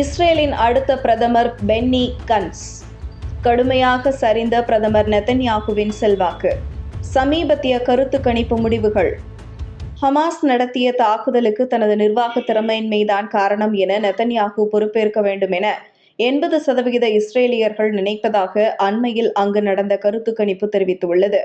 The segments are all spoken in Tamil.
இஸ்ரேலின் அடுத்த பிரதமர் பென்னி கன்ஸ். கடுமையாக சரிந்த பிரதமர் நெத்தன்யாகுவின் செல்வாக்கு. சமீபத்திய கருத்து கணிப்பு முடிவுகள். ஹமாஸ் நடத்திய தாக்குதலுக்கு தனது நிர்வாக திறமையின்மைதான் காரணம் என நெத்தன்யாகு பொறுப்பேற்க வேண்டும் என எண்பது சதவிகித இஸ்ரேலியர்கள் நினைப்பதாக அண்மையில் அங்கு நடந்த கருத்து கணிப்பு தெரிவித்துள்ளது.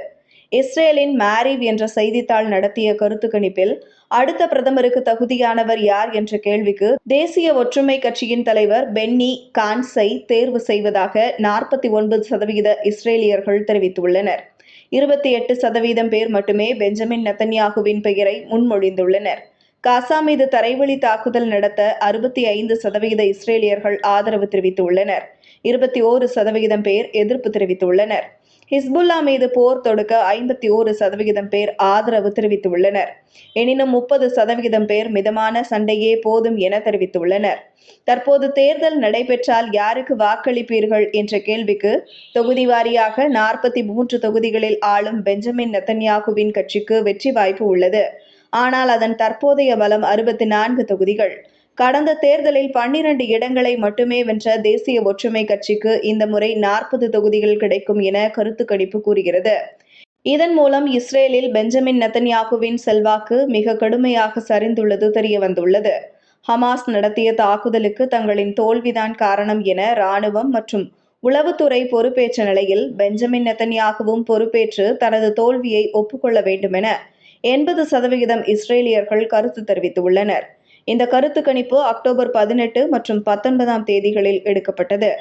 இஸ்ரேலின் மேரிவ் என்ற செய்தித்தாள் நடத்திய கருத்து கணிப்பில் அடுத்த பிரதமருக்கு தகுதியானவர் யார் என்ற கேள்விக்கு தேசிய ஒற்றுமை கட்சியின் தலைவர் பென்னி கான்ஸை தேர்வு செய்வதாக நாற்பத்தி ஒன்பது சதவிகித இஸ்ரேலியர்கள் தெரிவித்துள்ளனர். இருபத்தி எட்டு சதவீதம் பேர் மட்டுமே பெஞ்சமின் நெத்தன்யாகுவின் பெயரை முன்மொழிந்துள்ளனர். காசா மீது தரைவழி தாக்குதல் நடத்த அறுபத்தி ஐந்து சதவிகித இஸ்ரேலியர்கள் ஆதரவு தெரிவித்துள்ளனர். இருபத்தி ஓரு சதவிகிதம் பேர் எதிர்ப்பு தெரிவித்துள்ளனர். ஹிஸ்புல்லா மீது போர் தொடுக்க ஐம்பத்தி ஓரு சதவிகிதம் பேர் ஆதரவு தெரிவித்துள்ளனர். எனினும் முப்பது சதவிகிதம் பேர் மிதமான சண்டையே போதும் என தெரிவித்துள்ளனர். தற்போது தேர்தல் நடைபெற்றால் யாருக்கு வாக்களிப்பீர்கள் என்ற கேள்விக்கு தொகுதி வாரியாக நாற்பத்தி மூன்று தொகுதிகளில் ஆளும் பெஞ்சமின் நெத்தன்யாகுவின் கட்சிக்கு வெற்றி வாய்ப்பு உள்ளது. ஆனால் அதன் தற்போதைய பலம் அறுபத்தி நான்கு தொகுதிகள். கடந்த தேர்தலில் பன்னிரண்டு இடங்களை மட்டுமே வென்ற தேசிய ஒற்றுமை கட்சிக்கு இந்த முறை நாற்பது தொகுதிகள் கிடைக்கும் என கருத்து கணிப்பு கூறுகிறது. இதன் மூலம் இஸ்ரேலில் பெஞ்சமின் நெத்தன்யாகுவின் செல்வாக்கு மிக கடுமையாக சரிந்துள்ளது தெரிய வந்துள்ளது ஹமாஸ் நடத்திய தாக்குதலுக்கு தங்களின் தோல்விதான் காரணம் என இராணுவம் மற்றும் உளவுத்துறை பொறுப்பேற்ற நிலையில் பெஞ்சமின் நெத்தன்யாகுவும் பொறுப்பேற்று தனது தோல்வியை ஒப்புக்கொள்ள வேண்டுமென எண்பது சதவிகிதம் இஸ்ரேலியர்கள் கருத்து தெரிவித்துள்ளனர். இந்த கருத்து கணிப்பு அக்டோபர் பதினெட்டு மற்றும் பத்தொன்பதாம் தேதிகளில் எடுக்கப்பட்டது.